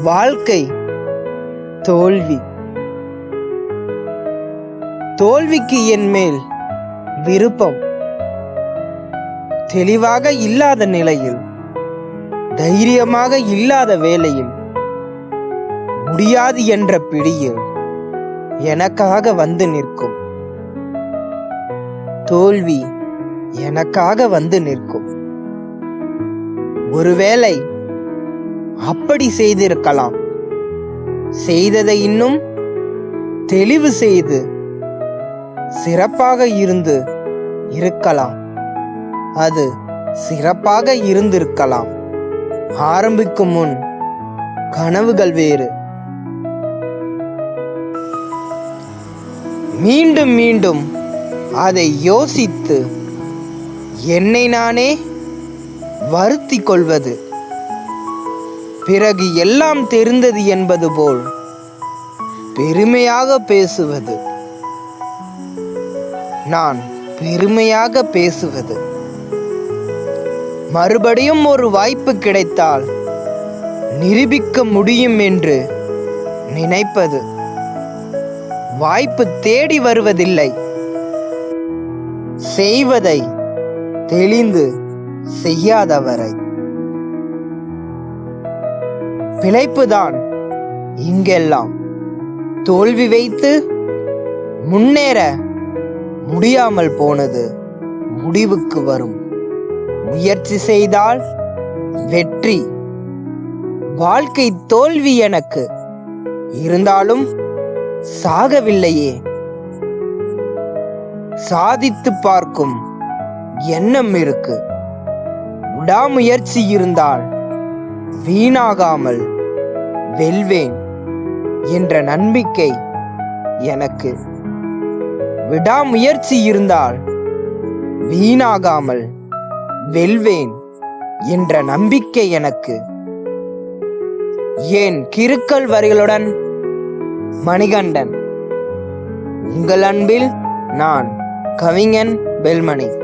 வாழ்க்கை தோல்வி. தோல்விக்கு என் மேல் விருப்பம். தெளிவாக இல்லாத நிலையில் தைரியமாக இல்லாத வேலையில் முடியாது என்ற பிடியில் எனக்காக வந்து நிற்கும். தோல்வி எனக்காக வந்து நிற்கும். ஒருவேளை அப்படி செய்திருக்கலாம். செய்ததை இன்னும் தெளிவு செய்து சிறப்பாக இருந்து இருக்கலாம். அது சிறப்பாக இருந்திருக்கலாம். ஆரம்பிக்கும் முன் கனவுகள் வேறு. மீண்டும் மீண்டும் அதை யோசித்து என்னை நானே வருத்தி கொள்வது. பிறகு எல்லாம் தெரிந்தது என்பது போல் பெருமையாக பேசுவது. நான் பெருமையாக பேசுவது. மறுபடியும் ஒரு வாய்ப்பு கிடைத்தால் நிரூபிக்க முடியும் என்று நினைப்பது. வாய்ப்பு தேடி வருவதில்லை. செய்வதை தெளிந்து செய்யாதவரை. பிழைப்புதான் இங்கெல்லாம். தோல்வி வைத்து முன்னேற முடியாமல் போனது முடிவுக்கு வரும். முயற்சி செய்தால் வெற்றி. வாழ்க்கை தோல்வி எனக்கு. இருந்தாலும் சாகவில்லையே. சாதித்து பார்க்கும் எண்ணம் இருக்கு. விடாமுயற்சி இருந்தால் வீணாகாமல் வெல்வேன் என்ற நம்பிக்கை எனக்கு. விடாமுயற்சி இருந்தால் வீணாகாமல் வெல்வேன் என்ற நம்பிக்கை எனக்கு. ஏன் கிறுக்கல் வரிகளுடன்? மணிகண்டன் உங்கள் அன்பில் நான் கவிஞன் வெல்மணி.